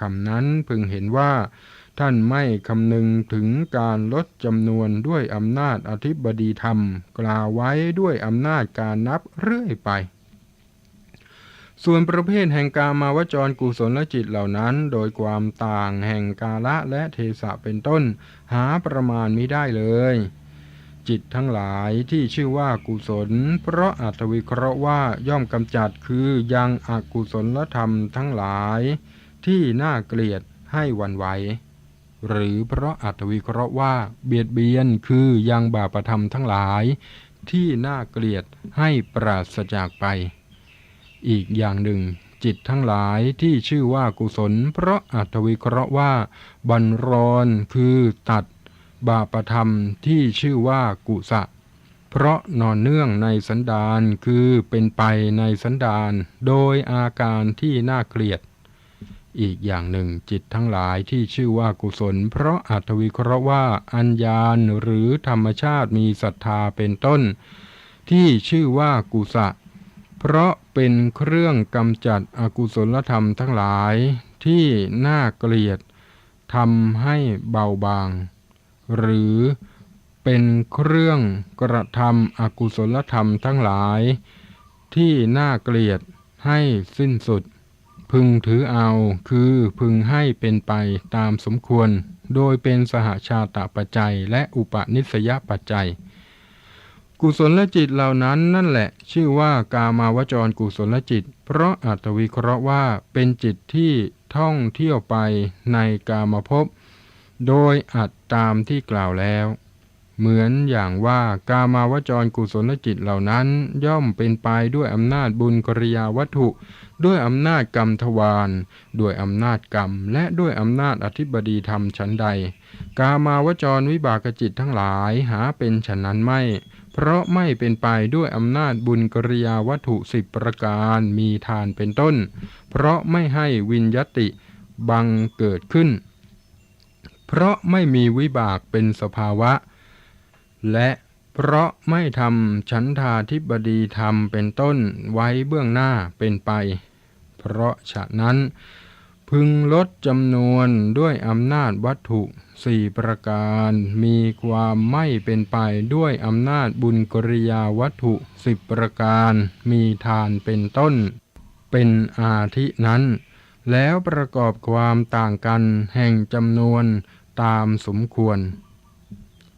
คำนั้นพึงเห็นว่า ท่านไม่คำนึงถึงการลดจำนวนด้วยอำนาจอธิบดีธรรม กล่าวไว้ด้วยอำนาจการนับเรื่อยไปส่วนประเภทแห่งกามาวจรกุศลจิตเหล่านั้น โดยความต่างแห่งกาละและเทศะเป็นต้น หาประมาณมิได้เลย จิตทั้งหลายที่ชื่อว่ากุศล เพราะอัตวิเคราะห์ว่าย่อมกำจัดคือยังอกุศลธรรมทั้งหลาย ที่น่าเกลียดให้วันไหว หรือเพราะอัตวิเคราะห์ว่าเบียดเบียนคือยังบาปธรรมทั้งหลาย ที่น่าเกลียดให้ปราศจากไป อีกอย่างหนึ่ง จิตทั้งหลายที่ชื่อว่ากุศล เพราะอัตวิเคราะห์ว่า บันรอนคือตัดบาปธรรมที่ชื่อว่ากุสะเพราะนอนเนื่องในสันดานคือเป็นไปในสันดานโดยอาการที่น่าเกลียด อีกอย่างหนึ่งจิตทั้งหลายที่ชื่อว่ากุศล เพราะอัตวิเคราะห์ว่าอัญญาณหรือธรรมชาติมีศรัทธาเป็นต้น ที่ชื่อว่ากุสะเพราะเป็นเครื่องกำจัดอกุศลธรรมทั้งหลายที่น่าเกลียดทำให้เบาบาง หรือเป็นเครื่องกระทำอกุศลธรรมทั้งหลาย ที่น่าเกลียดให้สิ้นสุด พึงถือเอาคือพึงให้เป็นไปตามสมควร โดยเป็นสหชาตปัจจัย และอุปนิสยปัจจัย กุศลจิตเหล่านั้นนั่นแหละ ชื่อว่ากามาวจรกุศลจิต เพราะอัตวิเคราะห์ว่าเป็นจิตที่ท่องเที่ยวไปในกามภพโดยอัดตามที่กล่าวแล้ว เหมือนอย่างว่ากามาวจรกุศลจิตเหล่านั้นย่อมเป็นไปด้วยอำนาจบุญกริยาวัตถุ ด้วยอำนาจกรรมทวารด้วยอำนาจกรรม และด้วยอำนาจอธิบดีธรรมชั้นใด กามาวจรวิบากจิตทั้งหลายหาเป็นฉะนั้นไม่ เพราะไม่เป็นไปด้วยอำนาจบุญกริยาวัตถุสิบประการมีทานเป็นต้น เพราะไม่ให้วิญญติบังเกิดขึ้น เพราะไม่มีวิบากเป็นสภาวะ และเพราะไม่ทำฉันทาธิบดีธรรมเป็นต้นไว้เบื้องหน้าเป็นไป เพราะฉะนั้น พึงลดจำนวนด้วยอำนาจวัตถุสี่ประการมีความไม่เป็นไปด้วยอำนาจบุญกริยาวัตถุสิบประการมีทานเป็นต้น เป็นอาทินั้น แล้วประกอบความต่างกันแห่งจำนวนตามสมควร